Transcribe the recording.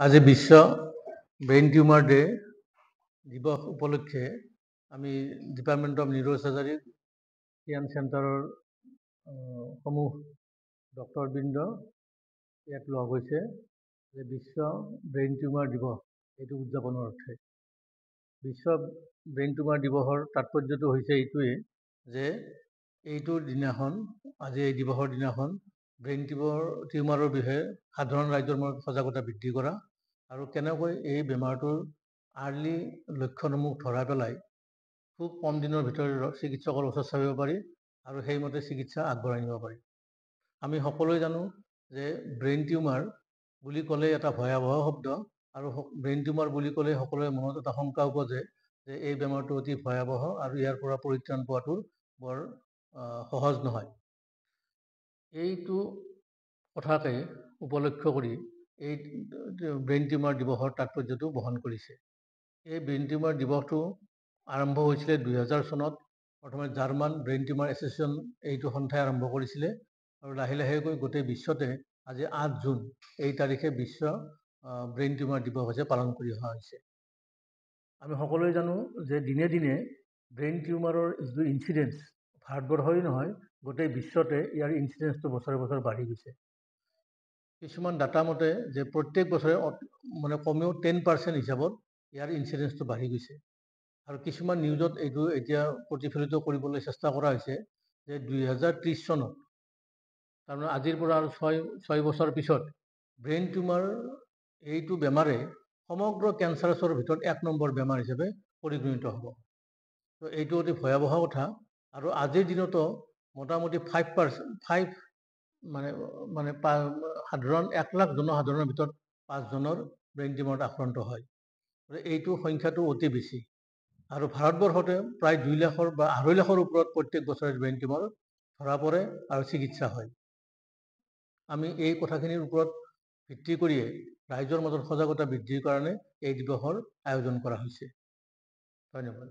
আজি বিশ্ব brain tumour day দিৱস উপলক্ষে আমি ডিপাৰ্টমেণ্ট অফ নিউৰ' চাৰ্জাৰী চিয়ান চেণ্টাৰৰ সমূহ ডক্তৰবৃন্দ ইয়াত লগ হৈছে যে বিশ্ব ব্ৰেইন টিউমাৰ দিৱস এইটো উদযাপনৰ অৰ্থে। বিশ্ব ব্ৰেইন টিউমাৰ দিৱসৰ তাৎপৰ্যটো হৈছে এইটোৱেই যে এইটোৰ দিনাখন আজি এই দিৱসৰ দিনাখন ব্ৰেইন টিউমাৰ টিউমাৰৰ বিষয়ে সাধাৰণ ৰাইজৰ মাজত সজাগতা বৃদ্ধি কৰা আৰু কেনেকৈ এই বেমাৰটোৰ আৰ্লি লক্ষণসমূহ ধৰাই পেলাই খুব কম দিনৰ ভিতৰত চিকিৎসকৰ ওচৰত চাপিব পাৰি আৰু সেইমতে চিকিৎসা আগবঢ়াই নিব পাৰি। আমি সকলোৱে জানো যে ব্ৰেইন টিউমাৰ বুলি ক'লে এটা ভয়াৱহ শব্দ আৰু ব্ৰেইন টিউমাৰ বুলি ক'লে সকলোৰে মনত এটা শংকা উপজে যে এই বেমাৰটো অতি ভয়াৱহ আৰু ইয়াৰ পৰা পৰিত্ৰাণ পোৱাটো বৰ সহজ নহয়। এইটো কথাকে উপলক্ষ কৰি এই ব্ৰেইন টিউমাৰ দিৱসৰ তাৎপৰ্যটো বহন কৰিছে। এই ব্ৰেইন টিউমাৰ দিৱসটো আৰম্ভ হৈছিলে দুহেজাৰ চনত। প্ৰথমে জাৰ্মান ব্ৰেইন টিউমাৰ এছ'চিয়েশ্যন এইটো সন্থাই আৰম্ভ কৰিছিলে আৰু লাহে লাহেকৈ গোটেই বিশ্বতে আজি আঠ জুন এই তাৰিখে বিশ্ব ব্ৰেইন টিউমাৰ দিৱস হৈছে পালন কৰি অহা হৈছে। আমি সকলোৱে জানো যে দিনে দিনে ব্ৰেইন টিউমাৰৰ যিটো ভাৰতবৰ্ষই নহয়, গোটেই বিশ্বতে ইয়াৰ ইনচিডেঞ্চটো বছৰে বছৰে বাঢ়ি গৈছে। কিছুমান ডাটা মতে যে প্ৰত্যেক বছৰে মানে কমেও টেন পাৰ্চেণ্ট হিচাপত ইয়াৰ ইনচিডেঞ্চটো বাঢ়ি গৈছে। আৰু কিছুমান নিউজত এইটো এতিয়া প্ৰতিফলিত কৰিবলৈ চেষ্টা কৰা হৈছে যে দুই হাজাৰ ত্ৰিছ চনত, তাৰমানে আজিৰ পৰা আৰু ছয় ছয় বছৰ পিছত ব্ৰেইন টিউমাৰ এইটো বেমাৰে সমগ্ৰ কেঞ্চাৰাছৰ ভিতৰত এক নম্বৰ বেমাৰ হিচাপে পৰিগণিত হ'ব। তো এইটো অতি ভয়াৱহ কথা। আৰু আজিৰ দিনতো মোটামুটি ফাইভ পাৰ্চেণ্ট ফাইভ মানে মানে সাধাৰণ এক লাখ জনসাধাৰণৰ ভিতৰত পাঁচজনৰ ব্ৰেইন টিউমাৰত আক্ৰান্ত হয়। গতিকে এইটো সংখ্যাটো অতি বেছি। আৰু ভাৰতবৰ্ষতে প্ৰায় দুই লাখৰ বা আঢ়ৈ লাখৰ ওপৰত প্ৰত্যেক বছৰে ব্ৰেইন টিউমাৰ ধৰা পৰে আৰু চিকিৎসা হয়। আমি এই কথাখিনিৰ ওপৰত ভিত্তি কৰিয়ে ৰাইজৰ মাজত সজাগতা বৃদ্ধিৰ কাৰণে এই দিৱসৰ আয়োজন কৰা হৈছে। ধন্যবাদ।